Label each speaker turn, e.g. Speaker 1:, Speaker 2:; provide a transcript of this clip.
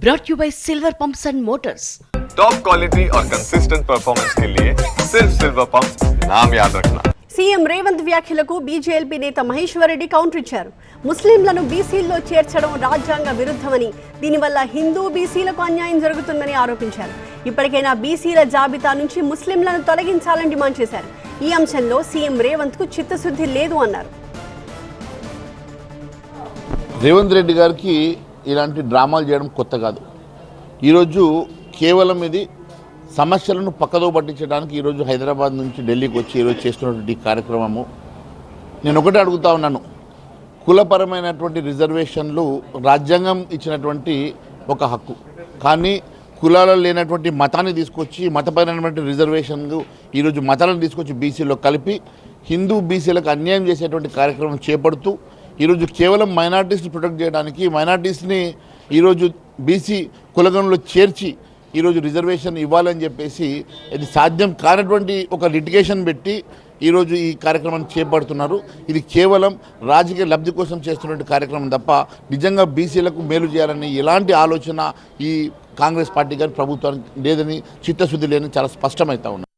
Speaker 1: brought you by Silver Pumps and Motors.
Speaker 2: Top quality और consistent performance के लिए सिर्फ सिल्वर पंप नाम याद रखना
Speaker 3: సీఎం రేవంత్ వ్యాఖ్యలకు బీజేపీ నేత మహేశ్వర్ రెడ్డి కౌంటర్ ఇచ్చారు ముస్లింలను బీసీల్లో చేర్చడం రాజ్యాంగ విరుద్ధమని దీనివల్ల హిందూ బీసీలకు అన్యాయం జరుగుతుందని ఆరోపించారు ఇప్పటికైనా బీసీల జాబితా నుంచి ముస్లింలను తొలగించాలని డిమాండ్ చేశారు ఈ అంశంలో సీఎం రేవంత్ కు చిత్తశుద్ధి లేదు అన్నారు
Speaker 4: రేవంత్ రెడ్డి గారికి ఇలాంటి డ్రామాలు చేయడం కొత్త కాదు. ఈరోజు కేవలం ఇది సమస్యలను పక్కదో పట్టించడానికి ఈరోజు హైదరాబాద్ నుంచి ఢిల్లీకి వచ్చి ఈరోజు చేస్తున్నటువంటి కార్యక్రమము. నేను ఒకటే అడుగుతా ఉన్నాను. కులపరమైనటువంటి రిజర్వేషన్లు రాజ్యాంగం ఇచ్చినటువంటి ఒక హక్కు. కానీ కులాలలో లేనటువంటి మతాన్ని తీసుకొచ్చి మతపరమైనటువంటి రిజర్వేషన్లు ఈరోజు మతాలను తీసుకొచ్చి బీసీలో కలిపి హిందూ బీసీలకు అన్యాయం చేసేటువంటి కార్యక్రమం చేపడుతూ ఈరోజు కేవలం మైనార్టీస్ని ప్రొటెక్ట్ చేయడానికి మైనార్టీస్ని ఈరోజు బీసీ కులగంలో చేర్చి ఈరోజు రిజర్వేషన్ ఇవ్వాలని చెప్పేసి ఇది సాధ్యం కానటువంటి ఒక లిటిగేషన్ పెట్టి ఈరోజు ఈ కార్యక్రమాన్ని చేపడుతున్నారు. ఇది కేవలం రాజకీయ లబ్ధి కోసం చేస్తున్నటువంటి కార్యక్రమం తప్ప నిజంగా బీసీలకు మేలు చేయాలని ఎలాంటి ఆలోచన ఈ కాంగ్రెస్ పార్టీ కానీ ప్రభుత్వానికి లేదని చిత్తశుద్ధి లేని చాలా స్పష్టమవుతా ఉంది.